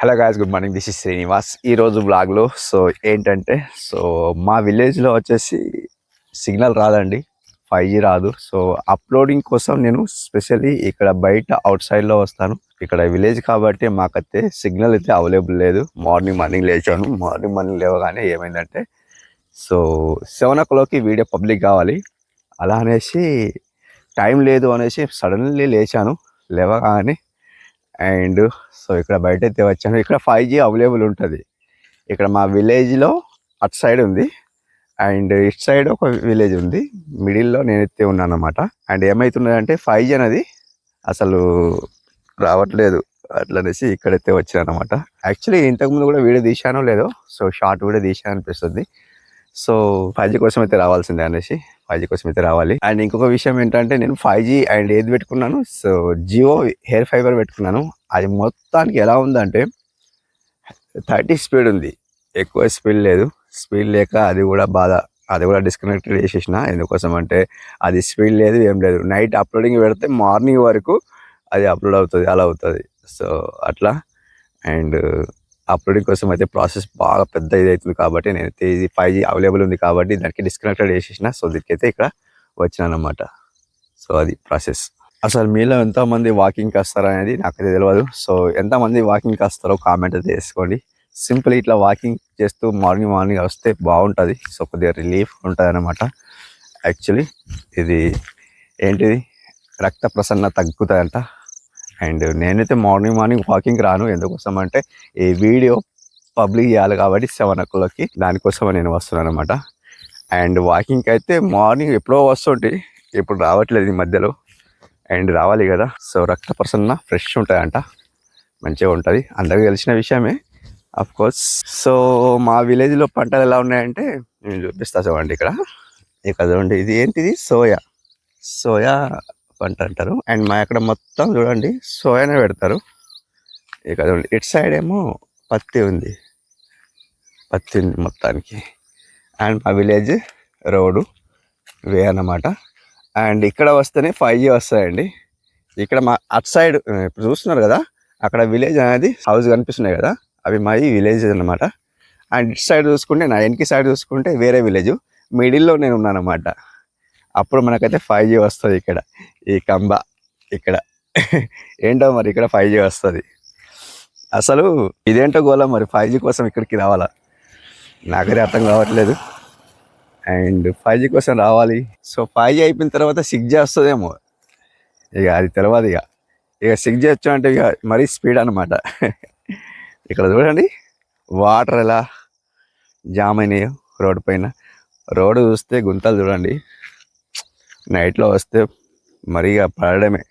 Hello guys good morning. This is Srinivas. ఈరోజు బ్లాగ్లో so ఏంటంటే సో మా విలేజ్లో వచ్చేసి సిగ్నల్ రాదండి. ఫైవ్ జీ రాదు. సో అప్లోడింగ్ కోసం నేను స్పెషల్లీ ఇక్కడ బయట అవుట్ సైడ్లో వస్తాను. ఇక్కడ విలేజ్ కాబట్టి మాకైతే సిగ్నల్ అయితే అవైలబుల్ లేదు. మార్నింగ్ మార్నింగ్ లేచాను. మార్నింగ్ మార్నింగ్ లేవగానే ఏమైందంటే సో సెవెన్ ఓ క్లాక్కి వీడియో పబ్లిక్ కావాలి. అలా అనేసి టైం లేదు అనేసి సడన్లీ లేచాను. లేవగానే అండ్ సో ఇక్కడ బయట అయితే వచ్చాను. ఇక్కడ ఫైవ్ జీ అవైలబుల్ ఉంటుంది. ఇక్కడ మా విలేజ్లో అటు సైడ్ ఉంది. అండ్ ఇటు సైడ్ ఒక విలేజ్ ఉంది. మిడిల్లో నేనైతే ఉన్నాను అనమాట అండ్ ఏమవుతున్నదంటే ఫైవ్ జీ అనేది అసలు రావట్లేదు అట్లనేసి ఇక్కడైతే వచ్చాను అనమాట యాక్చువల్లీ ఇంతకుముందు కూడా వీడియో తీశానో లేదో సో షార్ట్ వీడియో తీశాను అనిపిస్తుంది సో ఫైవ్ జీ కోసం అయితే రావాల్సిందే అనేసి ఫైవ్ జీ కోసం అయితే రావాలి. అండ్ ఇంకొక విషయం ఏంటంటే నేను ఫైవ్ జీ అండ్ ఏది పెట్టుకున్నాను? సో జియో హెయిర్ ఫైబర్ పెట్టుకున్నాను. అది మొత్తానికి ఎలా ఉందంటే థర్టీ స్పీడ్ ఉంది. ఎక్కువ స్పీడ్ లేదు. స్పీడ్ లేక అది కూడా బాధ. అది కూడా డిస్కనెక్ట్ చేసేసిన. ఎందుకోసం అంటే అది స్పీడ్ లేదు ఏం లేదు. నైట్ అప్లోడింగ్ పెడితే మార్నింగ్ వరకు అది అప్లోడ్ అవుతుంది అలా అవుతుంది. సో అట్లా. అండ్ అప్లోడింగ్ కోసం అయితే ప్రాసెస్ బాగా పెద్ద ఇది అవుతుంది కాబట్టి నేనైతే ఇది ఫైవ్ జీ అవైలబుల్ ఉంది కాబట్టి దానికి డిస్కనెక్టెడ్ చేసేసిన. సో దీనికైతే ఇక్కడ వచ్చినాను అనమాట సో అది ప్రాసెస్ అసలు మీలో ఎంతమంది వాకింగ్కి వస్తారో అనేది నాకైతే తెలియదు సో ఎంతమంది వాకింగ్కి వస్తారో కామెంట్ అయితే చేసుకోండి సింపుల్ ఇట్లా వాకింగ్ చేస్తూ మార్నింగ్ మార్నింగ్ వస్తే బాగుంటుంది. సో కొద్దిగా రిలీఫ్ ఉంటుంది అనమాట యాక్చువల్లీ ఇది ఏంటిది? రక్త ప్రసన్న తగ్గుతాయంట. అండ్ నేనైతే మార్నింగ్ మార్నింగ్ వాకింగ్ రాను. ఎందుకోసం అంటే ఈ వీడియో పబ్లిక్ చేయాలి కాబట్టి సెవెన్ ఓ క్లాక్కి దానికోసం నేను వస్తున్నాను అనమాట అండ్ వాకింగ్కి అయితే మార్నింగ్ ఎప్పుడో వస్తుంటే ఇప్పుడు రావట్లేదు ఈ మధ్యలో. అండ్ రావాలి కదా. సో రక్త ప్రసన్న ఫ్రెష్ ఉంటుందంట మంచిగా ఉంటుంది. అందరికీ తెలిసిన విషయమే. Of course. సో మా విలేజ్లో పంటలు ఎలా ఉన్నాయంటే నేను చూపిస్తా చూడండి ఇక్కడ. ఇక్కడ చూడండి ఇది ఏంటిది? సోయా. సోయా పంట అంటారు. అండ్ మా అక్కడ మొత్తం చూడండి సోయానే పెడతారు. ఇక చూడండి ఇటు సైడ్ ఏమో పత్తి ఉంది. పత్తి ఉంది మొత్తానికి. అండ్ మా విలేజ్ రోడ్డు వే అన్నమాట. అండ్ ఇక్కడ వస్తేనే ఫైవ్ జీ వస్తాయండి. ఇక్కడ మా అటు సైడ్ ఇప్పుడు చూస్తున్నారు కదా అక్కడ విలేజ్ అనేది హౌస్ కనిపిస్తున్నాయి కదా అవి మాది విలేజ్ అన్నమాట. అండ్ ఇటు సైడ్ చూసుకుంటే నా వెనక సైడ్ చూసుకుంటే వేరే విలేజ్. మిడిల్లో నేను ఉన్నాను అప్పుడు మనకైతే ఫైవ్ జీ వస్తుంది ఇక్కడ. ఈ కంబ ఇక్కడ. ఏంటో మరి ఇక్కడ ఫైవ్ జీ వస్తుంది. అసలు ఇదేంటో గోళ మరి ఫైవ్ జీ కోసం ఇక్కడికి రావాలా? నాకైతే అర్థం కావట్లేదు. అండ్ ఫైవ్ జీ కోసం రావాలి. సో ఫైవ్ జీ అయిపోయిన తర్వాత సిక్స్ జీ వస్తుందేమో. ఇక అది తెలియదు ఇక. ఇక సిక్స్ జీ వచ్చామంటే ఇక మరీ స్పీడ్ అనమాట ఇక్కడ చూడండి. వాటర్ ఎలా జామ్ అయినాయో రోడ్డు పైన. రోడ్డు చూస్తే గుంతలు చూడండి. నైట్లో వస్తే మరీ పడడమే.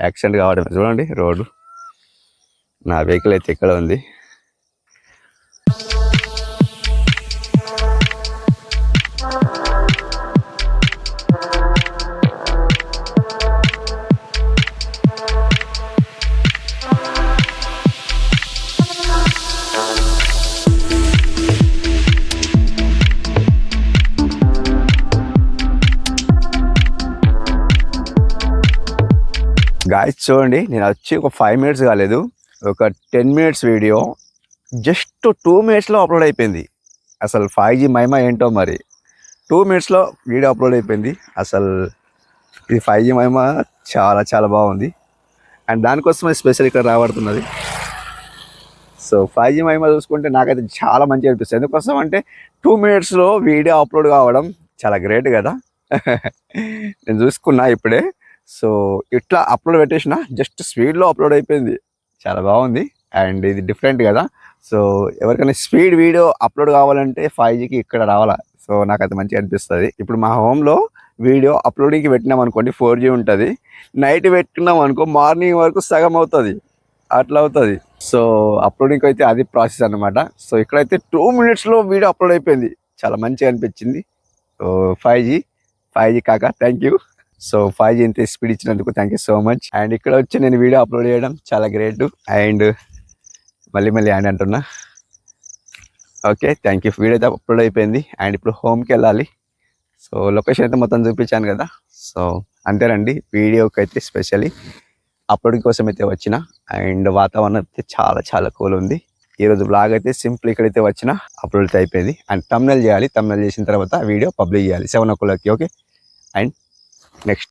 యాక్సిడెంట్ కావడమే. చూడండి రోడ్డు. నా వెహికల్ అయితే ఇక్కడ ఉంది. గాయస్ చూడండి నేను వచ్చి ఒక ఫైవ్ మినిట్స్ కాలేదు. ఒక ten minutes video just two మినిట్స్లో అప్లోడ్ అయిపోయింది. అసలు ఫైవ్ జీ మహిమ ఏంటో మరి? టూ మినిట్స్లో వీడియో అప్లోడ్ అయిపోయింది. అసలు ఇది ఫైవ్ జీ మహిమ చాలా చాలా బాగుంది. అండ్ దానికోసమే స్పెషల్ ఇక్కడ రాబడుతున్నది. సో ఫైవ్ జీ మహిమ చూసుకుంటే నాకైతే చాలా మంచిగా అనిపిస్తుంది. ఎందుకోసం అంటే టూ మినిట్స్లో వీడియో అప్లోడ్ కావడం చాలా గ్రేట్ కదా. నేను చూసుకున్నా ఇప్పుడే. సో ఇట్లా అప్లోడ్ పెట్టేసిన జస్ట్ స్పీడ్లో అప్లోడ్ అయిపోయింది. చాలా బాగుంది. అండ్ ఇది డిఫరెంట్ కదా. సో ఎవరికైనా స్పీడ్ వీడియో అప్లోడ్ కావాలంటే ఫైవ్ జీకి ఇక్కడ రావాలా. సో నాకు అది మంచిగా అనిపిస్తుంది. ఇప్పుడు మా హోమ్లో వీడియో అప్లోడింగ్కి పెట్టినాం అనుకోండి ఫోర్ జీ ఉంటుంది. నైట్ పెట్టుకున్నాం అనుకో మార్నింగ్ వరకు సగం అవుతుంది. అట్లా అవుతుంది. సో అప్లోడింగ్కి అయితే అది ప్రాసెస్ అనమాట సో ఇక్కడైతే టూ మినిట్స్లో వీడియో అప్లోడ్ అయిపోయింది. చాలా మంచిగా అనిపించింది. So five G five G కాక thank you so five G ఇంత స్పీడ్ ఇచ్చినందుకు thank you so much and ఇక్కడ వచ్చి నేను వీడియో అప్లోడ్ చేయడం చాలా గ్రేట్ అండ్ మళ్ళీ మళ్ళీ అండ్ అంటున్నా. ఓకే థ్యాంక్ యూ వీడియో అయితే అప్లోడ్ అయిపోయింది. అండ్ ఇప్పుడు హోమ్కి వెళ్ళాలి. సో లొకేషన్ అయితే మొత్తం చూపించాను కదా. సో అంతేనండి వీడియోకి అయితే స్పెషల్లీ అప్లోడ్ కోసం అయితే వచ్చిన. అండ్ వాతావరణం అయితే చాలా చాలా కూల్ ఉంది. ఈ రోజు బ్లాగ్ అయితే సింపుల్ ఇక్కడైతే వచ్చిన. అప్లోడ్ అయిపోయింది. అండ్ తమ్నెల్ చేయాలి. తమ్నెల్ చేసిన తర్వాత వీడియో పబ్లిక్ చేయాలి. సెవెన్ ఓ క్లాక్కి ఓకే అండ్ ನೆಕ್ಸ್ಟ್